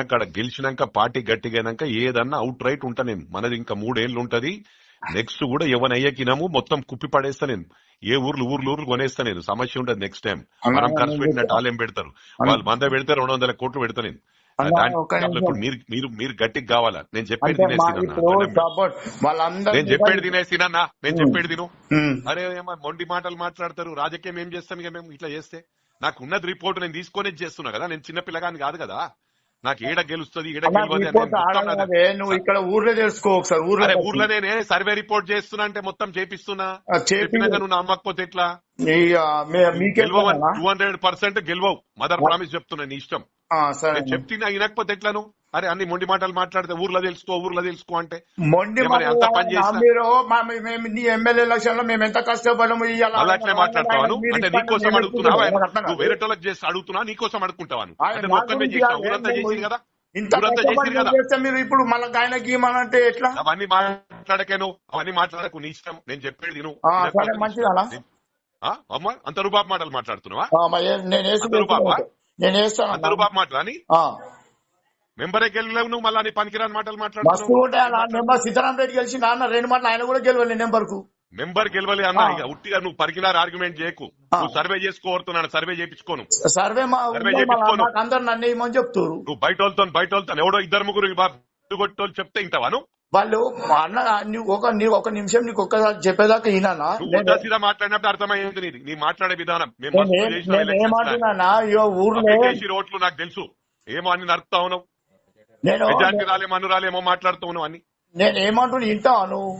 మనక్కడ గెలిచినాక పార్టీ గట్టిగానాక ఏదన్నా out right ఉంటా నేను. మనది ఇంకా మూడేళ్ళు ఉంటది నెక్స్ట్ కూడా ఎవరిని అయ్యకినాము మొత్తం కుప్పి పడేస్తా నేను. ఏ ఊర్లు ఊర్లు ఊర్లు కొనేస్తా నేను. సమస్య ఉండదు నెక్స్ట్ టైం మనం ఖర్చు. వాళ్ళు ఏం పెడతారు. వాళ్ళు మంద పెడితే రెండు వందల కోట్లు పెడతా నేను. మీరు మీరు మీరు గట్టికి కావాలా? నేను చెప్పేది అంటే మా తినేసి ఇప్పుడు సపోర్ట్ వాళ్ళందరూ నేను చెప్పేది తినేసినా నేను చెప్పేది తిను. అరే ఏమో మొండి మాటలు మాట్లాడతారు. రాజకీయం ఏం చేస్తాను ఇక మేము ఇట్లా చేస్తే? నాకు ఉన్నది రిపోర్ట్ నేను తీసుకొని చేస్తున్నా కదా. నేను చిన్న పిల్లగాని కాదు కదా. నాకు ఏడ గెలుస్తుంది గెలవదు నాది- నువ్వు ఇక్కడ ఊర్లో తెలుసుకో ఒకసారి ఊర్లో అరే ఊర్లో నేనే సర్వే రిపోర్ట్ చేస్తున్నా అంటే మొత్తం చేపిస్తున్నా. చెప్పినాక నువ్వు నమ్మకపోతే ఎట్లా? టూ హండ్రెడ్ పర్సెంట్ గెలవవు. మదర్ ప్రామిస్ చెప్తున్నా నీ ఇష్టం. సరే చెప్తున్నా వినకపోతే ఎట్లా నువ్వు అరే అన్ని మొండి మాటలు మాట్లాడితే ఊర్లో తెలుసుకో ఊర్లో తెలుసుకో అంటే మొండి? మీరు నీ ఎమ్మెల్యే ఎలక్షన్లో మేము ఎంత కష్టపడము అలా అట్లే మాట్లాడతావాను అంటే నీకోసం అడుగుతున్నావా? నువ్వు కాదు. వేరే వాళ్ళకి చేసి అడుగుతున్నా నీకోసం అడుగుకుంటావాను ఆయన అంటే నా మొత్తం చేసిన కాదు, ఊరంతా నేను చేసి కదా? ఇంత చేస్తే మీరు ఇప్పుడు మళ్ళీ ఆయనకి ఇవ్వమంటే ఎట్లా? అవన్నీ మాట్లాడకేను అవన్నీ మాట్లాడకు నీ ఇష్టం. నేను చెప్పేది ఆ, అమ్మా అంత రూపాపు మాటలు మాట్లాడుతున్నావా? నేను? నేను వేస్తాను రూపాపు మాటలు అని ఆ. మెంబరే గెలలేవు నువ్వు మళ్ళీ నీ పనికిరాని మాటలు మాట్లాడుతున్నావు. నెంబర్ సీతారాం రెడ్డి గెలిచి నాన్న రెండు మాటలు ఆయన కూడా గెలవాలి నెంబర్కు మెంబర్ గెలవలే అన్న. ఇక ఉట్టిగా నువ్వు పరికినారు ఆర్గ్యుమెంట్ చేయకు. నువ్వు సర్వే చేసుకోరుతున్నాను సర్వే చేయించుకోను. సర్వే సర్వే చేయించుకోను. అందరు నన్ను వేయమని చెప్తారు నువ్వు బయట వాళ్ళతో బయట వాళ్ళతో ఎవడో ఇద్దరు ముగ్గురు కొట్టోళ్ళు చెప్తే ఇంటవాను వాళ్ళు అన్న ఒక ఒక నిమిషం నీకు ఒక్కసారి చెప్పేదాకా ఈయనా మాట్లాడినప్పుడు అర్థమయ్యేది నీది. నీ మాట్లాడే విధానం. మేము నేను మస్తు ఏం- చేసినాం నేను elections లో. ఏమంటున్నానా ఇగో ఊర్లో రోడ్లు నాకు తెలుసు. ఏమో అన్ని నడుపుతా ఉన్నావు. నేను రాలేమో అను రాలేమో మాట్లాడుతూ ఉన్నావు అని నేను ఏమంటున్నా నువ్వు?